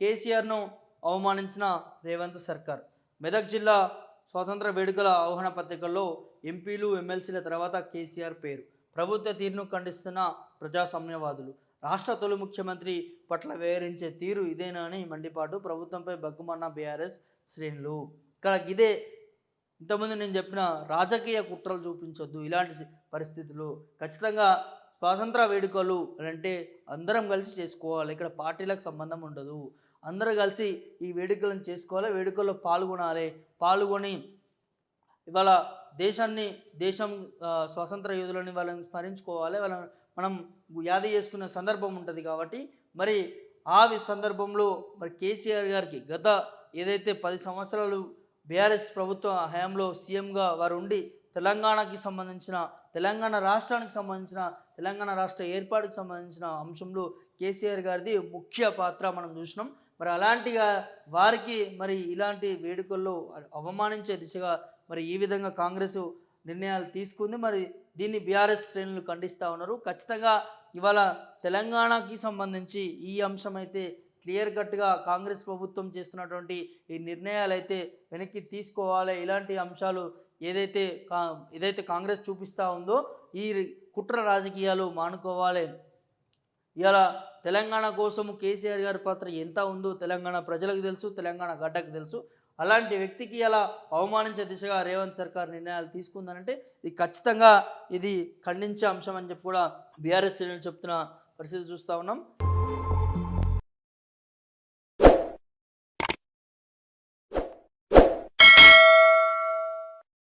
కేసీఆర్ను అవమానించిన రేవంత్ సర్కార్. మెదక్ జిల్లా స్వాతంత్ర వేడుకల ఆహ్వాన పత్రికల్లో ఎంపీలు ఎమ్మెల్సీల తర్వాత కేసీఆర్ పేరు. ప్రభుత్వ తీరును ఖండిస్తున్న ప్రజాస్వామ్యవాదులు. రాష్ట్ర తొలి ముఖ్యమంత్రి పట్ల వ్యవహరించే తీరు ఇదేనా అని మండిపాటు ప్రభుత్వంపై బగ్గుమన్న బీఆర్ఎస్ శ్రేణులు. ఇక్కడ ఇదే ఇంతకుముందు నేను చెప్పిన రాజకీయ కుట్రలు చూపించొద్దు ఇలాంటి పరిస్థితులు. ఖచ్చితంగా స్వాతంత్ర వేడుకలు అంటే అందరం కలిసి చేసుకోవాలి. ఇక్కడ పార్టీలకు సంబంధం ఉండదు. అందరూ కలిసి ఈ వేడుకలను చేసుకోవాలి. వేడుకల్లో పాల్గొనాలి. పాల్గొని ఇవాళ దేశాన్ని దేశం స్వాతంత్ర యోధులని వాళ్ళని స్మరించుకోవాలి. వాళ్ళని మనం యాద చేసుకునే సందర్భం ఉంటుంది కాబట్టి మరి ఆ సందర్భంలో మరి కేసీఆర్ గారికి గత ఏదైతే పది సంవత్సరాలు బీఆర్ఎస్ ప్రభుత్వ హయాంలో సీఎంగా వారు ఉండి తెలంగాణకి సంబంధించిన తెలంగాణ రాష్ట్రానికి సంబంధించిన తెలంగాణ రాష్ట్ర ఏర్పాటుకు సంబంధించిన అంశంలో కేసీఆర్ గారిది ముఖ్య పాత్ర మనం చూసినాం. మరి అలాంటిగా వారికి మరి ఇలాంటి వేడుకల్లో అవమానించే దిశగా మరి ఈ విధంగా కాంగ్రెస్ నిర్ణయాలు తీసుకుంది. మరి దీన్ని బీఆర్ఎస్ శ్రేణులు ఖండిస్తూ ఉన్నారు. ఖచ్చితంగా ఇవాళ తెలంగాణకి సంబంధించి ఈ అంశం అయితే క్లియర్ కట్గా కాంగ్రెస్ ప్రభుత్వం చేస్తున్నటువంటి ఈ నిర్ణయాలు అయితే వెనక్కి తీసుకోవాలి. ఇలాంటి అంశాలు ఏదైతే కా ఏదైతే కాంగ్రెస్ చూపిస్తూ ఉందో ఈ కుట్ర రాజకీయాలు మానుకోవాలి. ఇలా తెలంగాణ కోసం కేసీఆర్ గారి పాత్ర ఎంత ఉందో తెలంగాణ ప్రజలకు తెలుసు తెలంగాణ గడ్డకు తెలుసు. అలాంటి వ్యక్తికి అలా అవమానించే దిశగా రేవంత్ సర్కార్ నిర్ణయాలు తీసుకుందనంటే ఇది ఖచ్చితంగా ఇది ఖండించే అంశం అని చెప్పి కూడా బీఆర్ఎస్ శ్రేణులు చెప్తున్న పరిస్థితి చూస్తూ ఉన్నాం.